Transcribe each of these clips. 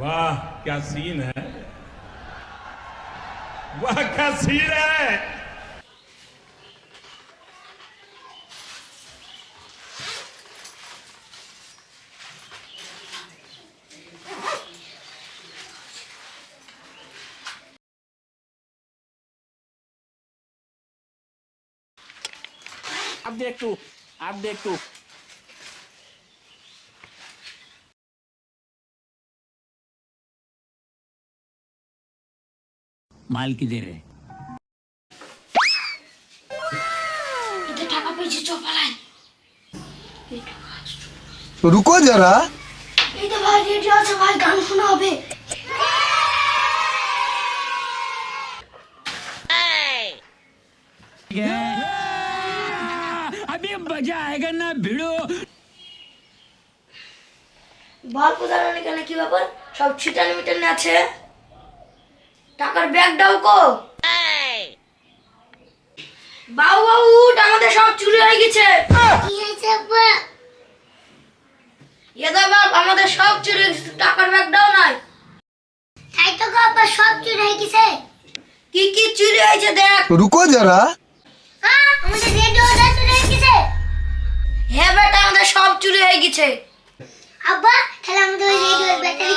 वाह क्या सीन है? वाह क्या सीन है? आप देख तू आप देख तू মাল কি দে রে এতে টাকা পেয়েছি চো পালাই तो रुको जरा এই তো ভাই রেডিও আছে ভাই গান শোনা হবে अभी मजा आएगा ना भिड़ो বল প্রধান এখানে কি ব্যাপার সব ছিটানি মিটানি আছে টাকার ব্যাগ দাও কো। বাউ বাউ আমাদের সব চুরি হয়ে গেছে। কি হয়েছে আব্বা? এদা বাপ আমাদের সব চুরি টাকার ব্যাগ দাও নাই। তাই তো গো আব্বা সব চুরি হয়ে গেছে। কি কি চুরি হয়েছে দেখ। রুকো যারা। হ্যাঁ আমাদের রেডিওটা চুরি হয়ে গেছে। হ্যাঁ বেটা আমাদের সব চুরি হয়ে গেছে। আব্বা তাহলে আমাদের ওই রেডিওর ব্যাটারি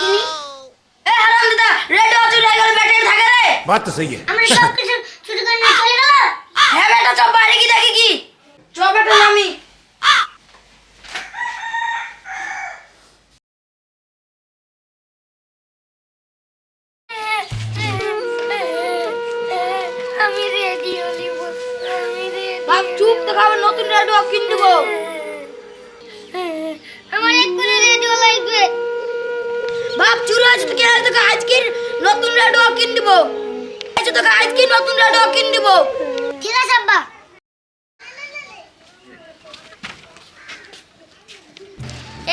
বাচ্চা সেই আমরা সব কিছু চুরি করে নিয়ে চলে গেল হ্যাঁ বেটা চল বাইরে কি দেখি की চ বেটা নামি বাপ চুপ তো নতুন রেডিও কিনে দেবো। আমার এক্ষুনি রেডিও লাগবে। বাপ চুরি তো কে আজকের নতুন রেডিও কিনে দেবো। তোকে আজকে নতুন রেডিও কিন দেবো। ঠিক আছে আব্বা।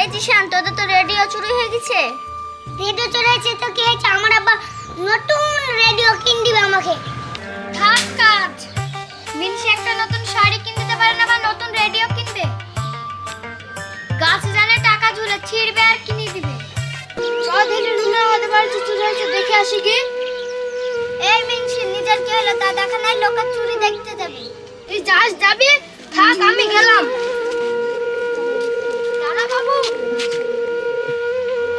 এই জিশান তোদের তো রেডিও চুরি হয়ে গেছে। রেডিও চুরি হয়েছে তো কি হয়েছে? আমার আব্বা নতুন রেডিও কিন দিবে আমাকে। থাক কাজ। মিনসি একটা নতুন শাড়ি কিন দিতে পারে না বা নতুন রেডিও কিনবে। গাছ জানে টাকা ঝুলে ছিঁড়বে আর কিনে দিবে। চৌধুরী রুমে আমাদের বাড়িতে চুরি হয়েছে দেখে আসি কি? তোদের কি হলো? তা দেখা নাই লোকের চুরি দেখতে যাবে। এই যাস যাবি থাক আমি গেলাম। দাদা বাবু।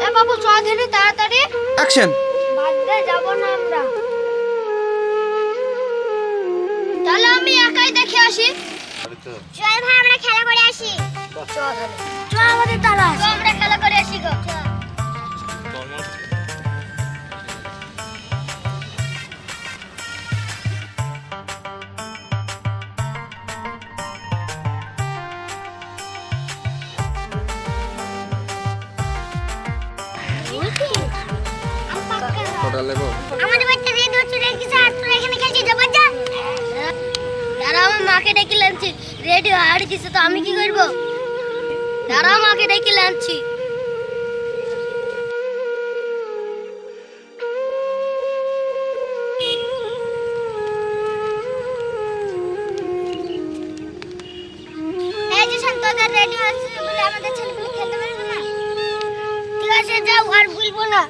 এ বাবু চৌধুরী তাড়াতাড়ি। অ্যাকশন বাদে যাব না আমরা। তাহলে আমি একাই দেখে আসি। চল ভাই আমরা খেলা করে আসি। চল আমাদের তালা আমরা খেলা করে আসি গো। চল চল আমাদের বাড়িতে রেডিও চলে গেছে আর তোরা এখানে খেলছিস যাবার যা দাঁড়া আমার মাকে ডেকে লানছি রেডিও হারিয়ে গেছে তো, আমি কি করব? দাঁড়া মাকে ডেকে লানছি রেডিও আছে বলে আমাদের ছেলেগুলো খেলতে পারবে না। ঠিক আছে, যাও, আর ভুলবো না।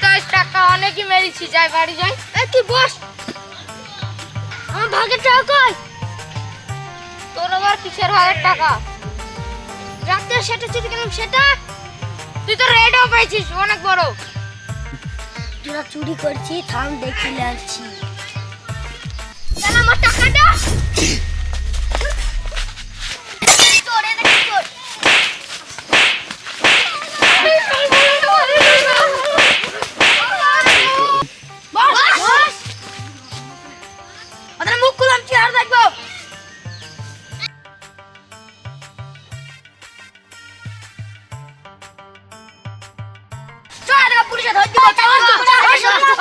তো আজ টাকা অনেকই মেরেছি। যাই বাড়ি যাই। তুই বস। আমার ভাগের টাকা কই? তোর আবার কিসের ভাগের টাকা? রাতে সেটা চুরি গেলাম সেটা? তুই তো রেডিও পেয়েছিস অনেক বড়। তোরা চুরি করছি থাম দেখি লাগছি আমার 这头你给我站住！站住！